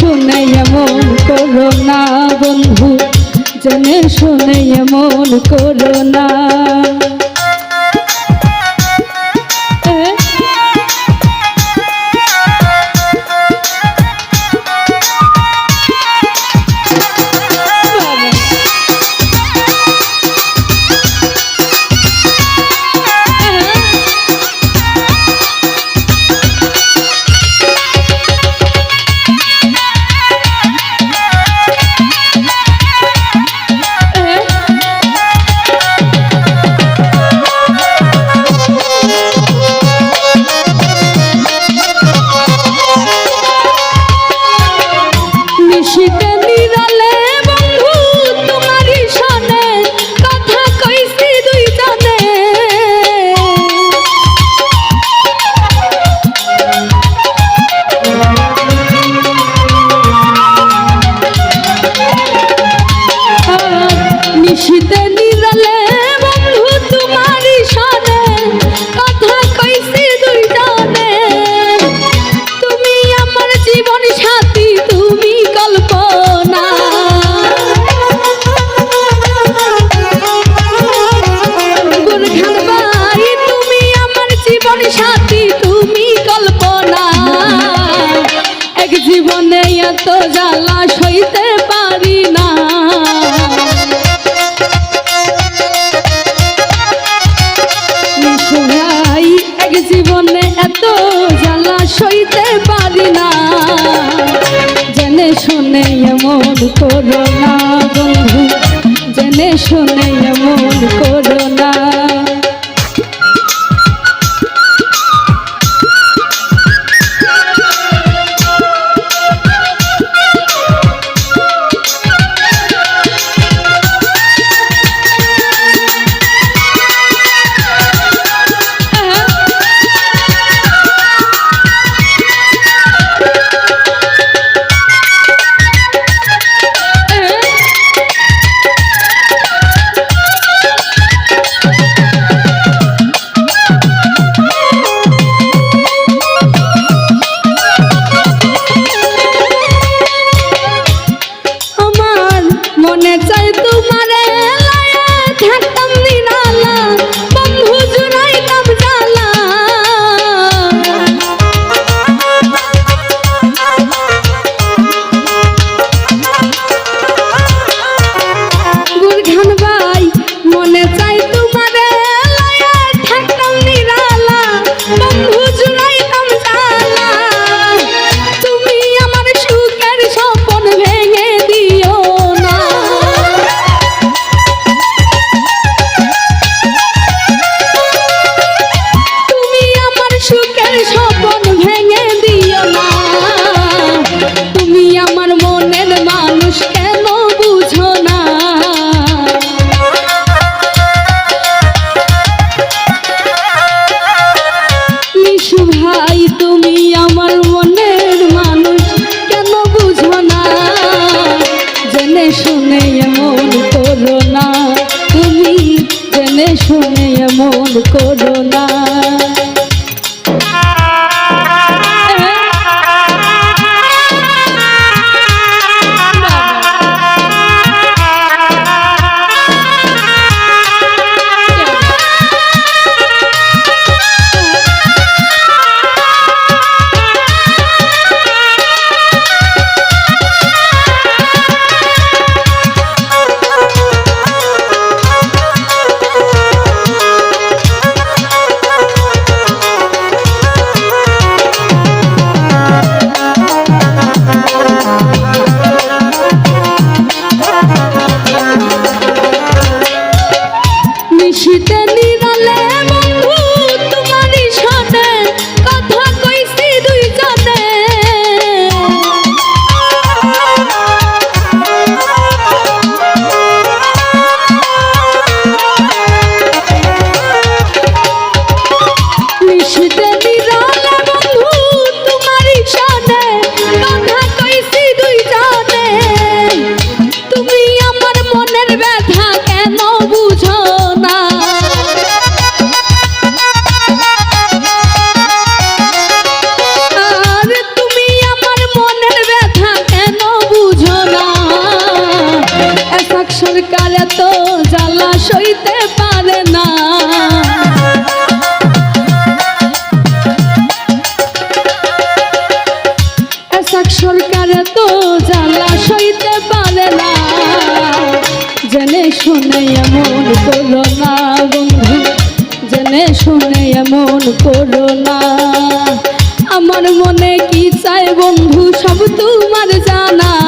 শুনে এমন করো না বন্ধু জেনে শুনে এমন করো না। সাথী, তুমি কল্পনা। এক জীবনে এত জ্বালা সইতে পারি না। এক জীবনে এত জ্বালা সইতে পারি না। জেনে শুনে এমন করোনা বন্ধু, জেনে শুনে এমন করোনা শুনে এমন করো। সব তোমার জানা।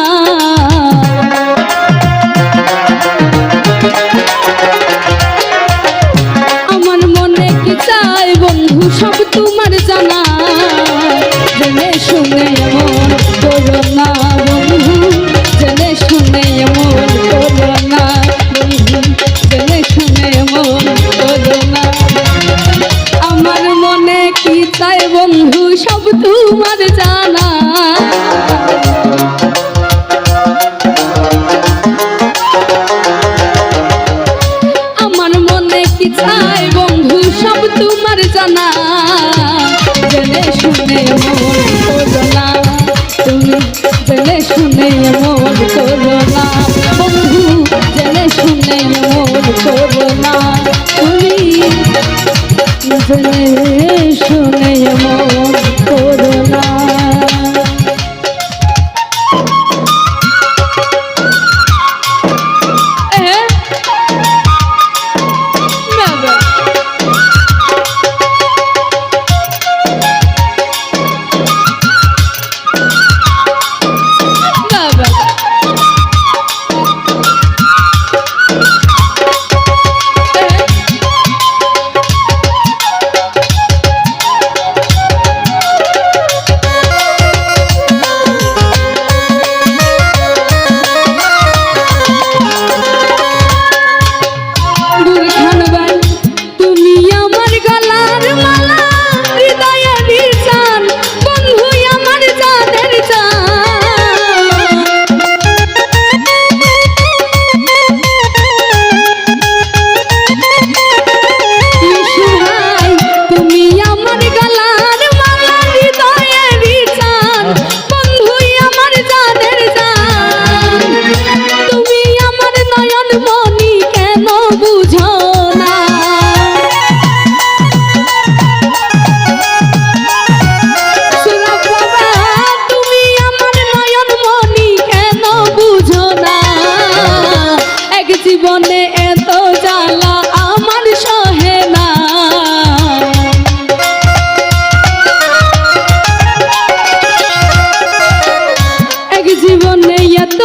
জীবনে এত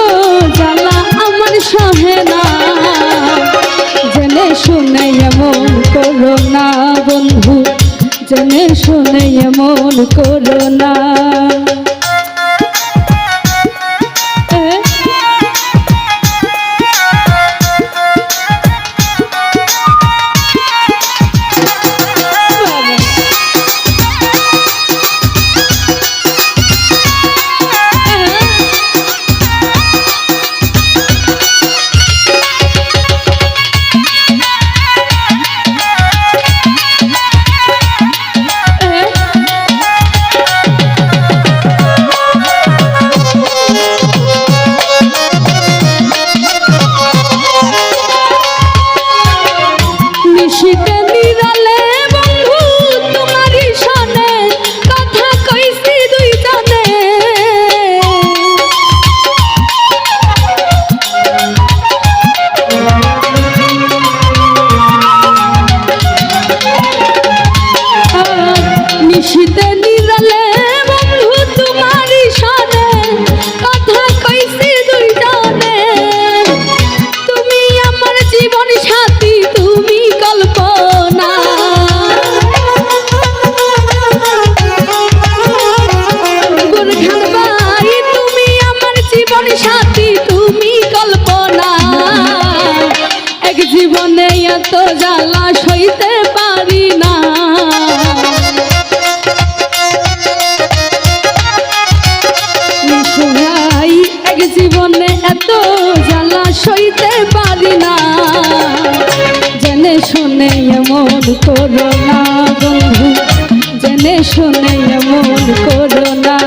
জ্বালা আমার সহে না। জেনে শুনে এমন করো না বন্ধু, জেনে শুনে এমন করো না। জীবনে এত জ্বালা সইতে পারি না। এক জীবনে এত জ্বালা সইতে পারি না। জেনে শুনে এমন করো না বন্ধু, জেনে শুনে এমন করো না।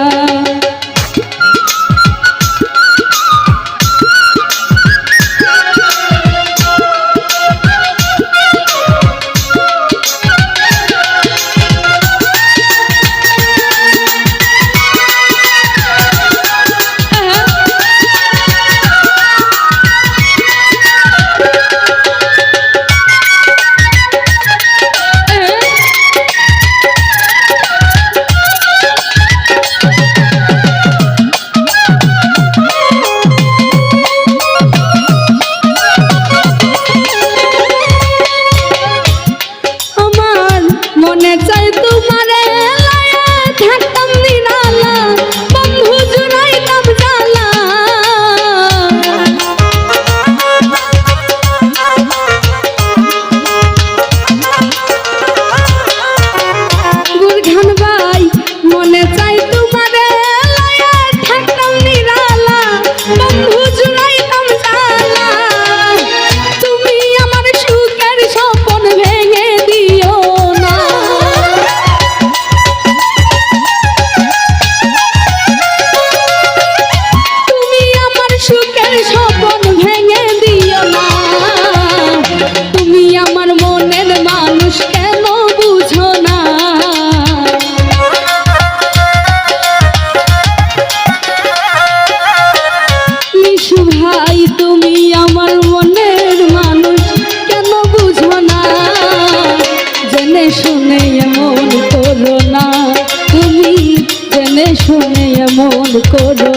করো